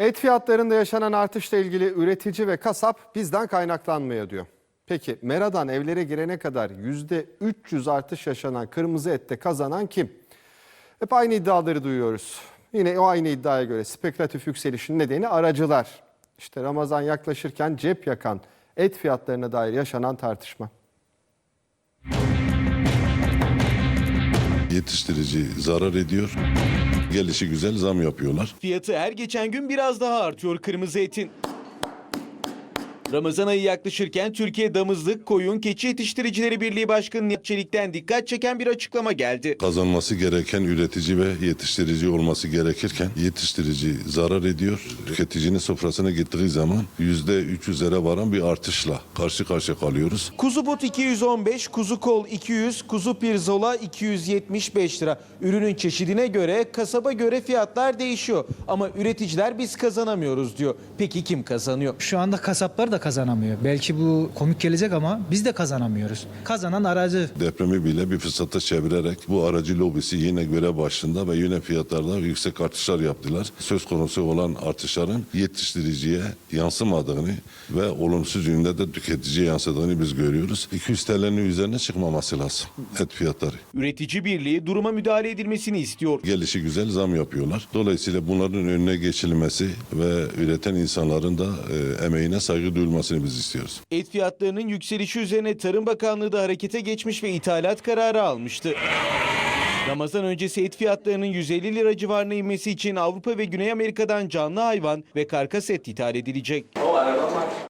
Et fiyatlarında yaşanan artışla ilgili üretici ve kasap bizden kaynaklanmıyor diyor. Peki Mera'dan evlere girene kadar %300 artış yaşanan kırmızı ette kazanan kim? Hep aynı iddiaları duyuyoruz. Yine o aynı iddiaya göre spekülatif yükselişin nedeni aracılar. İşte Ramazan yaklaşırken cep yakan et fiyatlarına dair yaşanan tartışma. Yetiştirici zarar ediyor. Gelişi güzel zam yapıyorlar. Fiyatı her geçen gün biraz daha artıyor kırmızı etin. Ramazan ayı yaklaşırken Türkiye Damızlık Koyun Keçi Yetiştiricileri Birliği Başkanı Nihat Çelik'ten dikkat çeken bir açıklama geldi. Kazanması gereken üretici ve yetiştirici olması gerekirken yetiştirici zarar ediyor. Tüketicinin sofrasına gittiği zaman %300'lere varan bir artışla karşı karşıya kalıyoruz. Kuzu but 215, kuzu kol 200, kuzu pirzola 275 lira. Ürünün çeşidine göre, kasaba göre fiyatlar değişiyor. Ama üreticiler biz kazanamıyoruz diyor. Peki kim kazanıyor? Şu anda kasaplar da kazanamıyor. Belki bu komik gelecek ama biz de kazanamıyoruz. Kazanan aracı. Depremi bile bir fırsata çevirerek bu aracı lobisi yine görev başında ve yine fiyatlarda yüksek artışlar yaptılar. Söz konusu olan artışların yetiştiriciye yansımadığını ve olumsuz yönde de tüketiciye yansıdığını biz görüyoruz. 200 TL'nin üzerine çıkmaması lazım et fiyatları. Üretici Birliği duruma müdahale edilmesini istiyor. gelişi güzel zam yapıyorlar. Dolayısıyla bunların önüne geçilmesi ve üreten insanların da e, emeğine saygı duyulmasını biz istiyoruz. Et fiyatlarının yükselişi üzerine Tarım Bakanlığı da harekete geçmiş ve ithalat kararı almıştı. Ramazan öncesi et fiyatlarının 150 lira civarına inmesi için Avrupa ve Güney Amerika'dan canlı hayvan ve karkas et ithal edilecek.